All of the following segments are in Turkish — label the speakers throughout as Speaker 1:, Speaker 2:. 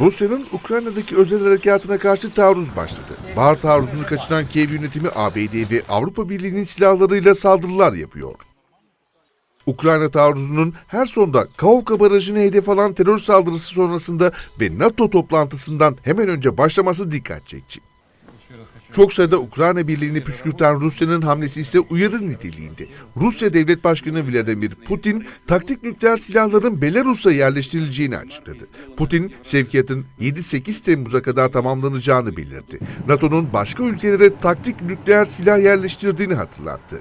Speaker 1: Rusya'nın Ukrayna'daki özel harekatına karşı taarruz başladı. Bahar taarruzunu kaçıran Kiev yönetimi ABD ve Avrupa Birliği'nin silahlarıyla saldırılar yapıyor. Ukrayna taarruzunun her sonda Kaovka Barajı'nı hedef alan terör saldırısı sonrasında ve NATO toplantısından hemen önce başlaması dikkat çekici. Çok sayıda Ukrayna Birliği'ni püskürten Rusya'nın hamlesi ise uyarı niteliğinde. Rusya Devlet Başkanı Vladimir Putin, taktik nükleer silahların Belarus'a yerleştirileceğini açıkladı. Putin, sevkiyatın 7-8 Temmuz'a kadar tamamlanacağını belirtti. NATO'nun başka ülkelere taktik nükleer silah yerleştirdiğini hatırlattı.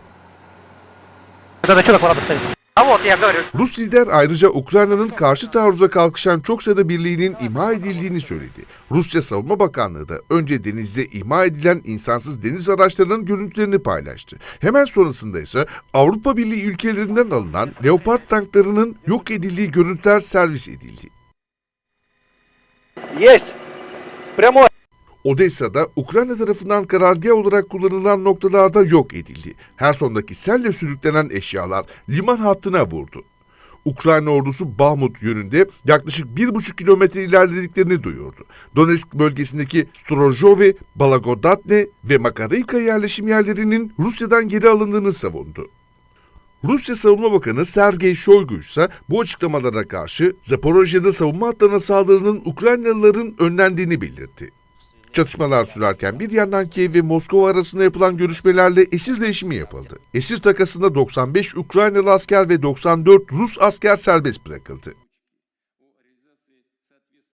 Speaker 2: Задача доклада представитель. А вот, я говорю.
Speaker 1: Rus lider ayrıca Ukrayna'nın karşı taarruza kalkışan çok sayıda birliğinin imha edildiğini söyledi. Rusya Savunma Bakanlığı da önce denizde imha edilen insansız deniz araçlarının görüntülerini paylaştı. Hemen sonrasında ise Avrupa Birliği ülkelerinden alınan Leopard tanklarının yok edildiği görüntüler servis edildi.
Speaker 2: Есть. Прямой.
Speaker 1: Odessa'da Ukrayna tarafından karargah olarak kullanılan noktalarda yok edildi. Herson'daki selle sürüklenen eşyalar liman hattına vurdu. Ukrayna ordusu Bahmut yönünde yaklaşık 1,5 kilometre ilerlediklerini duyurdu. Donetsk bölgesindeki Strozhove, Balagodatne ve Makarivka yerleşim yerlerinin Rusya'dan geri alındığını savundu. Rusya Savunma Bakanı Sergey Shoigu ise bu açıklamalara karşı Zaporojye'de savunma hatlarına saldırının Ukraynalıların önlendiğini belirtti. Çatışmalar sürerken bir yandan Kiev ve Moskova arasında yapılan görüşmelerle esir değişimi yapıldı. Esir takasında 95 Ukraynalı asker ve 94 Rus asker serbest bırakıldı.